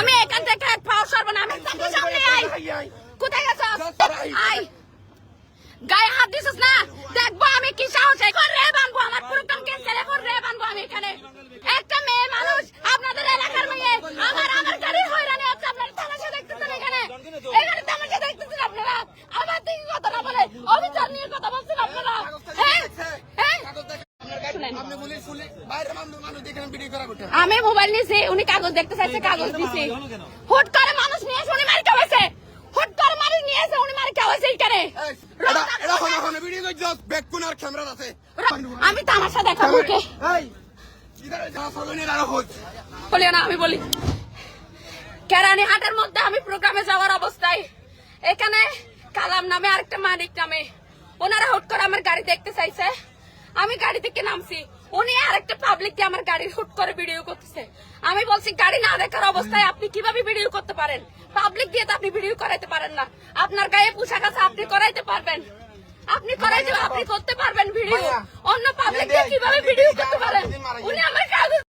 আমি এখান থেকে পাও সরব না। আমি সামনে আই। কোথায় গেছ আই। গায়ে হাত দিছিস না? আমি মোবাইল নিয়েছি উনি কাগজ দেখতে চাইছে কাগজ দিছি। হুট করে মানুষ নিয়ে উনি মারি হুট করে মানুষ নিয়ে এসে উনি মারি আছে? আমি তামাশা দেখাবো কে এই ইধারে যা সলনি আর হোক বলিও না আমি বলি। কেরানি হাটের মধ্যে আমি প্রোগ্রামে যাওয়ার অবস্থায় এখানে কালাম নামে আরেকটা মালিক নামে। ওনারা হুট করে আমার গাড়ি দেখতে চাইছে। আমি গাড়ি থেকে নামছি। উনি আরেকটা পাবলিক দিয়ে আমার গাড়ি হুট করে ভিডিও করতেছে। আমি বলছি গাড়ি না দেখার অবস্থায় আপনি কীভাবে ভিডিও করতে পারেন? পাবলিক দিয়ে তো আপনি ভিডিও করাইতে পারেন না। আপনার গায়ে পোশাক আছে আপনি করাইতে পারবেন। আপনি করাইতে আপনি করতে পারবেন ভিডিও অন্য পাবলিক দিয়ে কীভাবে ভিডিও করতে পারেন? উনি আমার কাগজ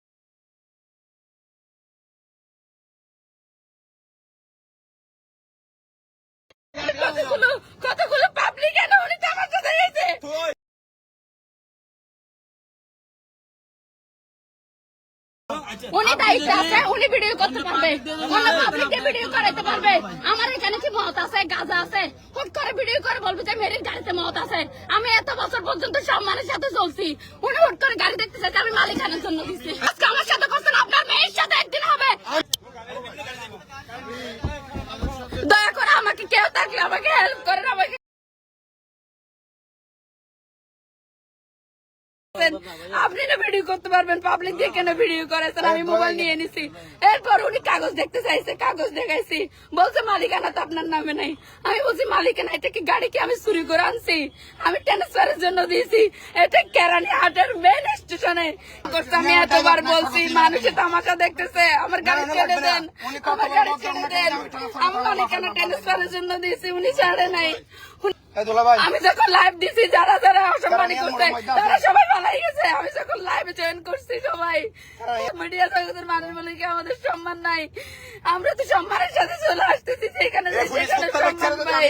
উনি দায়িত্ব আছে উনি ভিডিও করতে পারবে। অন্য পাবলিককে ভিডিও করাইতে পারবে। আমার এখানে কি মত আছে? গাজা আছে। হুট করে ভিডিও করে বলবে যে মেরির গাড়িতে মত আছে। আমি এত বছর পর্যন্ত সম্মানের সাথে চলছি। উনি হুট করে গাড়ি দেখতে চাইছে আমি মালিকানের জন্য দিচ্ছি। আজকে আমার সাথে করছেন আপনার মেয়ের সাথে একদিন হবে। দয়া করে আমাকে কেউ থাকলে আমাকে হেল্প করেন আমাকে আপনি না ভিডিও করতে পারবেন পাবলিক দিয়ে কেন ভিডিও করেছেন আমি মোবাইল নিয়ে নিছি এরপর উনি কাগজ দেখতে চাইছে কাগজ দেখাইছি বলছে মালিকানা তো আপনার নামে নাই আমি বলছি মালিকানা এটা কি গাড়ি কি আমি চুরি করে আনছি আমি ট্রান্সফারের জন্য দিয়েছি এটা কেরানি হাটের মেন স্টেশনে করছে আমি এতবার বলছি মানুষে তামাশা দেখতেছে আমার গাড়ি ছেড়ে দেন আমার গাড়ি ছেড়ে দেন আমি মালিকানা ট্রান্সফারের জন্য দিয়েছি উনি ছাড়ে নাই আমি যখন লাইভ দিছি যারা যারা অসম্মানি করছে তারা সবাই পালাই গেছে। আমি যখন লাইভে জয়েন করছি সবাই। মিডিয়া জগতের মানুষ বলে কি আমাদের সম্মান নাই? আমরা তো সম্মানের সাথে চলে আসতেছি সেখানে যেখানে সম্মান পাই